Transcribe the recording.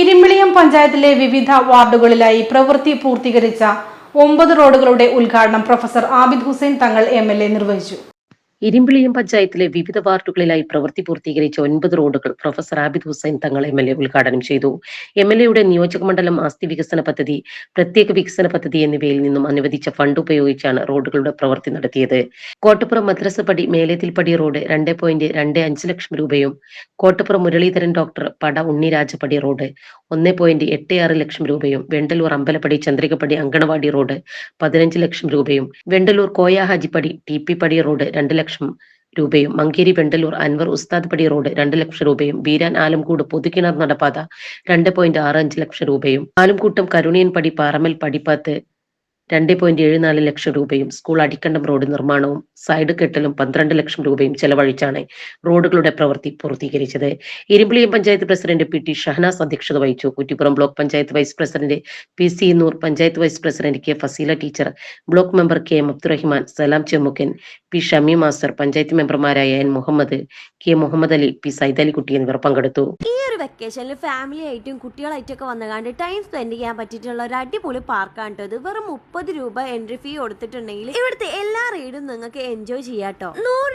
ഇരിമ്പിളിയം പഞ്ചായത്തിലെ വിവിധ വാർഡുകളിലായി പ്രവൃത്തി പൂർത്തീകരിച്ച ഒമ്പത് റോഡുകളുടെ ഉദ്ഘാടനം പ്രൊഫസർ ആബിദ് ഹുസൈൻ തങ്ങൾ എം നിർവഹിച്ചു. ഇരിമ്പിളിയം പഞ്ചായത്തിലെ വിവിധ വാർഡുകളിലായി പ്രവൃത്തി പൂർത്തീകരിച്ച ഒൻപത് റോഡുകൾ professor Abid Hussain Thangal M L A ഉദ്ഘാടനം ചെയ്തു. എം എൽ എയുടെ നിയോജകമണ്ഡലം ആസ്തി വികസന പദ്ധതി പ്രത്യേക വികസന പദ്ധതി എന്നിവയിൽ നിന്നും അനുവദിച്ച ഫണ്ട് ഉപയോഗിച്ചാണ് റോഡുകളുടെ പ്രവൃത്തി നടത്തിയത്. കോട്ടപ്പുറം മദ്രസപ്പടി മേലേതിൽപ്പടി റോഡ് രണ്ട് പോയിന്റ് രണ്ട് അഞ്ച് ലക്ഷം രൂപയും കോട്ടപ്പുറം മുരളീധരൻ ഡോക്ടർ പട ഉണ്ണിരാജപടി റോഡ് ഒന്ന് പോയിന്റ് എട്ട് ആറ് ലക്ഷം രൂപയും വെണ്ടലൂർ അമ്പലപ്പടി ചന്ദ്രികപ്പടി അങ്കണവാടി റോഡ് പതിനഞ്ച് ലക്ഷം രൂപയും Vendalur Koya Hajippadi T P Padi road രണ്ട് ലക്ഷം രൂപയും മങ്കേരി വെണ്ടലൂർ അൻവർ ഉസ്താദ്പടി റോഡ് രണ്ട് ലക്ഷം രൂപയും ബീരാൻ ആലംകൂട് പൊതുകിണർ നടപ്പാത രണ്ട് പോയിന്റ് ആറ് അഞ്ച് ലക്ഷം രൂപയും ആലംകൂട്ടം കരുണിയൻ പടി പാറമൽ പടിപ്പാത്ത് രണ്ട് പോയിന്റ് ഏഴ് നാല് ലക്ഷം രൂപയും സ്കൂൾ അടിക്കണ്ടം റോഡ് നിർമ്മാണവും സൈഡ് കെട്ടലും പന്ത്രണ്ട് ലക്ഷം രൂപയും ചെലവഴിച്ചാണ് റോഡുകളുടെ പ്രവൃത്തി പൂർത്തീകരിച്ചത്. Irumbiliyam panchayat president P T Shahnas അധ്യക്ഷത വഹിച്ചു. Kuttippuram block panchayat vice president P C Noor panchayat vice president K Fazeela teacher block member K M Abdurahiman Salam Chemmukkan P Shami master panchayat മെമ്പർമാരായ N Muhammad K Muhammad Ali P Saidalikutty എന്നിവർ പങ്കെടുത്തു. ഈ ഒരു വെക്കേഷനിൽ family ആയിട്ടും കുട്ടികളായിട്ടും ഒക്കെ വന്നുകാണ്ട് time spend ചെയ്യാൻ പറ്റിയിട്ടുള്ള ഒരു അടിപൊളി പാർക്കാണ് ഇത്. വെറും മുപ്പത് രൂപ എൻട്രി ഫീ കൊടുത്തിട്ടുണ്ടെങ്കിൽ ഇവിടുത്തെ എല്ലാ റൈഡും നിങ്ങൾക്ക് എൻജോയ് ചെയ്യാട്ടോ നൂറ്